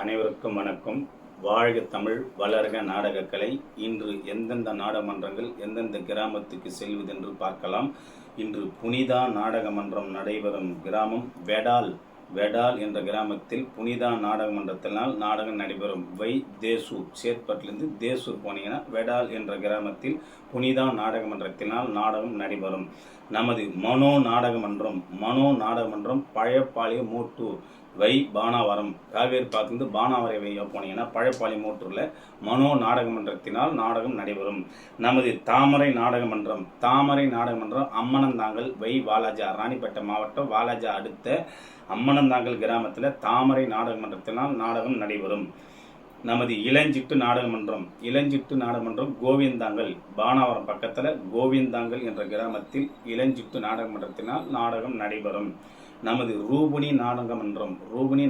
அனைவருக்கும் வணக்கம். வாழ்க தமிழ் வளர்க நாடகக்கலை. இன்று எந்தெந்த நாடகமன்றங்கள் எந்தெந்த கிராமத்துக்கு செல்வதென்று பார்க்கலாம். இன்று புனிதா நாடகமன்றம் நடைபெறும் கிராமம் வெடால். வெடால் என்ற கிராமத்தில் புனிதா நாடக மன்றத்தினால் நாடகம் நடைபெறும். வை தேசூர் சேத்பட்டிலிருந்து தேசூர் போனீங்கன்னா வெடால் என்ற கிராமத்தில் புனிதா நாடக மன்றத்தினால் நாடகம் நடைபெறும். நமது மனோ நாடக மன்றம் மனோ நாடக மன்றம் பழையப்பாளைய மூட்டூர். வை பானாவரம். காவேரி பார்த்து பானாவரை வை போனீங்கன்னா பழையப்பாளைய மூட்டூரில் மனோ நாடகமன்றத்தினால் நாடகம் நடைபெறும். நமது தாமரை நாடகமன்றம். தாமரை நாடகமன்றம் அம்மனந்தாங்கல் வை வாலாஜா ராணிப்பேட்டை மாவட்டம் வாலாஜா அடுத்த அம்மனந்தாங்கல் கிராமத்தில் தாமரை நாடகமன்றத்தினால் நாடகம் நடைபெறும். நமது இளஞ்சிட்டு நாடகமன்றம். இளஞ்சிட்டு நாடகமன்றம் கோவிந்தாங்கல். பானாவரம் பக்கத்தில் கோவிந்தாங்கல் என்ற கிராமத்தில் இளஞ்சிட்டு நாடகமன்றத்தினால் நாடகம் நடைபெறும். நமது ரூபினி நாடகமன்றம் ரூபினி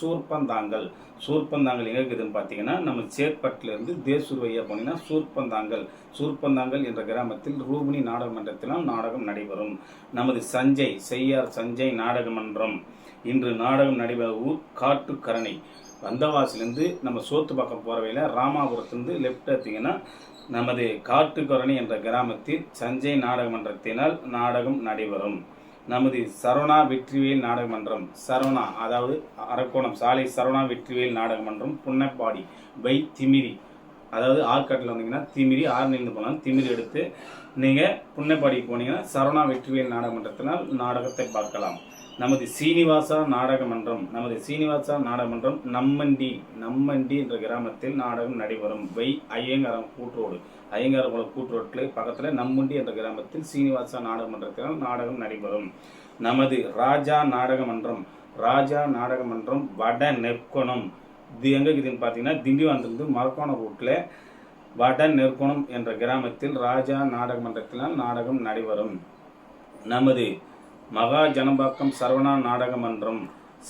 சூர்பந்தாங்கல். சூர்பந்தாங்கல் எங்க இருக்குதுன்னு பார்த்தீங்கன்னா நம்ம சேத்பட்டிலிருந்து தேசூர் வையா போனீங்கன்னா சூர்பந்தாங்கல். சூர்பந்தாங்கல் என்ற கிராமத்தில் ரூபினி நாடகமன்றத்தினால் நாடகம் நடைபெறும். நமது சஞ்சய் செய்யார் சஞ்சய் நாடக மன்றம் இன்று நாடகம் நடைபெற ஊர் காட்டுக்கரணை. வந்தவாசிலேருந்து நம்ம சோத்து பக்கம் போகிற வழியில் ராமாபுரத்துலேருந்து லெஃப்ட் எடுத்திங்கன்னா நமது காட்டுக்கரணை என்ற கிராமத்தில் சஞ்சய் நாடகமன்றத்தினால் நாடகம் நடைபெறும். நமது சரவணா வெற்றிவேல் நாடக மன்றம் சரவணா அதாவது அரக்கோணம் சாலை சரவணா வெற்றிவேல் நாடக மன்றம் புன்னப்பாடி பை திமிரி அதாவது ஆற்காட்டில் வந்தீங்கன்னா திமிரி ஆறுலேருந்து போனால் திமிரி எடுத்து நீங்கள் புன்னப்பாடிக்கு போனீங்கன்னா சரவணா வெற்றிவேல் நாடக மன்றத்தினால் நாடகத்தை பார்க்கலாம். நமது சீனிவாசா நாடக மன்றம் நமது சீனிவாசா நாடக மன்றம் நம்மண்டி நம்மண்டி என்ற கிராமத்தில் நாடகம் நடைபெறும். வை ஐயங்காரம் கூற்றோடு ஐயங்காரகுளம் கூற்றோட்டில் பக்கத்தில் நம்மண்டி என்ற கிராமத்தில் சீனிவாசா நாடக மன்றத்தினால் நாடகம் நடைபெறும். நமது ராஜா நாடக மன்றம் ராஜா நாடக மன்றம் வட நெற்கோணம். இது எங்கே இருக்குதுன்னு பார்த்தீங்கன்னா திண்டிவனத்திலிருந்து மரக்கோணம் ரூட்டில் வட நெற்கோணம் என்ற கிராமத்தில் ராஜா நாடக மன்றத்தினால் நாடகம் நடைபெறும். நமது மகா ஜனம்பாக்கம் சரவணா நாடக மன்றம்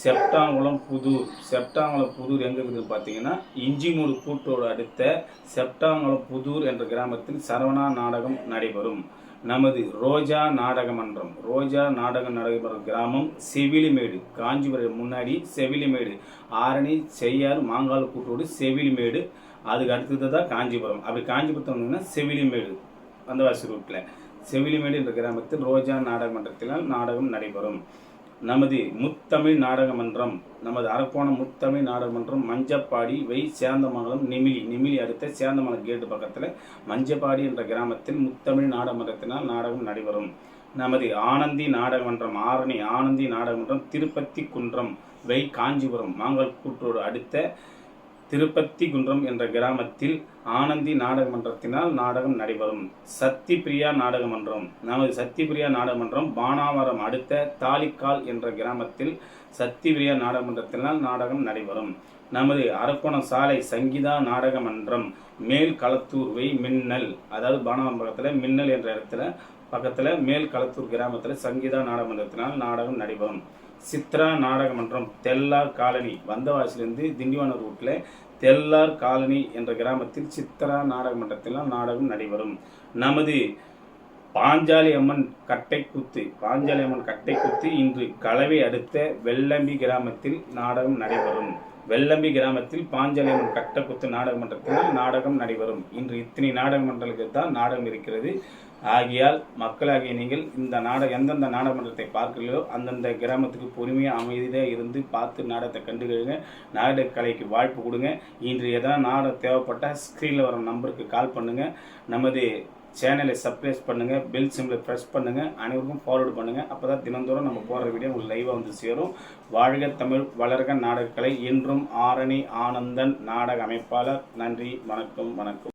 செப்டாங்குளம் புதூர். செப்டாங்குளம் புதூர் எங்கே இருக்குது பார்த்தீங்கன்னா இஞ்சிமூடு கூட்டோடு அடுத்த செப்டாங்குளம் புதூர் என்ற கிராமத்தில் சரவணா நாடகம் நடைபெறும். நமது ரோஜா நாடக மன்றம் ரோஜா நாடகம் நடைபெறும் கிராமம் செவிலிமேடு. காஞ்சிபுரம் முன்னாடி செவிலிமேடு. ஆரணி செய்யார் மாங்கால் கூட்டோடு செவிலிமேடு. அதுக்கு அடுத்தது தான் காஞ்சிபுரம். அப்படி காஞ்சிபுரத்தில் வந்தீங்கன்னா செவிலிமேடு. வந்தவாசி ரூட்டில் செவிலிமேடு என்ற கிராமத்தில் ரோஜா நாடக மன்றத்தினால் நாடகம் நடைபெறும். நமது முத்தமிழ் நாடக மன்றம் நமது அரக்கோணம் முத்தமிழ் நாடக மன்றம் மஞ்சப்பாடி வை சேந்தமங்கலம் நிமிலி நிமிலி அடுத்த சேந்தமங்கலம் கேட்டு பக்கத்தில் மஞ்சப்பாடி என்ற கிராமத்தில் முத்தமிழ் நாடக மன்றத்தினால் நாடகம் நடைபெறும். நமது ஆனந்தி நாடக மன்றம் ஆரணி ஆனந்தி நாடக மன்றம் திருப்பத்தி குன்றம் வை காஞ்சிபுரம் மாங்கல் கூட்டோடு அடுத்த திருப்பத்தி குன்றம் என்ற கிராமத்தில் ஆனந்தி நாடக மன்றத்தினால் நாடகம் நடைபெறும். சக்தி பிரியா நாடக மன்றம் நமது சக்தி பிரியா நாடக மன்றம் பானாவரம் அடுத்த தாலிக்கால் என்ற கிராமத்தில் சக்தி பிரியா நாடக மன்றத்தினால் நாடகம் நடைபெறும். நமது அரக்கோணம் சாலை சங்கீதா நாடக மன்றம் மேல் களத்தூர்வை மின்னல் அதாவது பானாவரம் பக்கத்தில் மின்னல் என்ற இடத்துல பக்கத்தில் மேல் களத்தூர் கிராமத்தில் சங்கீதா நாடக மன்றத்தினால் நாடகம் நடைபெறும். சித்ரா நாடக மன்றம் தெல்லார் காலனி வந்தவாசிலிருந்து திண்டிவனம் ரூட்டில் தெல்லார் காலனி என்ற கிராமத்தில் சித்ரா நாடக மன்றத்திலாம் நாடகம் நடைபெறும். நமது பாஞ்சாலி அம்மன் கட்டைக்குத்து பாஞ்சாலி அம்மன் கட்டைக்குத்து இன்று கலவை அடுத்த வெள்ளம்பி கிராமத்தில் நாடகம் நடைபெறும். வெள்ளம்பி கிராமத்தில் பாஞ்சாலி கட்டக்குத்து நாடக மன்றத்தில் நாடகம் நடைபெறும். இன்று இத்தனை நாடக மன்றங்களுக்கு தான் நாடகம் இருக்கிறது. ஆகியால் மக்களாகிய நீங்கள் இந்த நாடக எந்தெந்த நாடகமன்றத்தை பார்க்கிறீர்களோ அந்தந்த கிராமத்துக்கு பொறுமையாக அமைதியாக இருந்து பார்த்து நாடகத்தை கண்டுகளுங்க நாடக கலைக்கு வாய்ப்பு கொடுங்க. இன்று எதாவது நாடகம் தேவைப்பட்டால் ஸ்க்ரீனில் வர நம்பருக்கு கால் பண்ணுங்கள் நமது சேனலை சப்ஸ்கிரைப் பண்ணுங்கள் பெல் சிம்பிளை ப்ரெஸ் பண்ணுங்கள் அனைவருக்கும் ஃபார்வர்டு பண்ணுங்கள் அப்போ தான் தினந்தோறும் நம்ம போடுற வீடியோ உங்களுக்கு லைவாக வந்து சேரும். வாழ்க தமிழ் வளர்க நாடகக்கலை. என்றும் ஆரணி ஆனந்தன் நாடக அமைப்பாளர். நன்றி வணக்கம் வணக்கம்.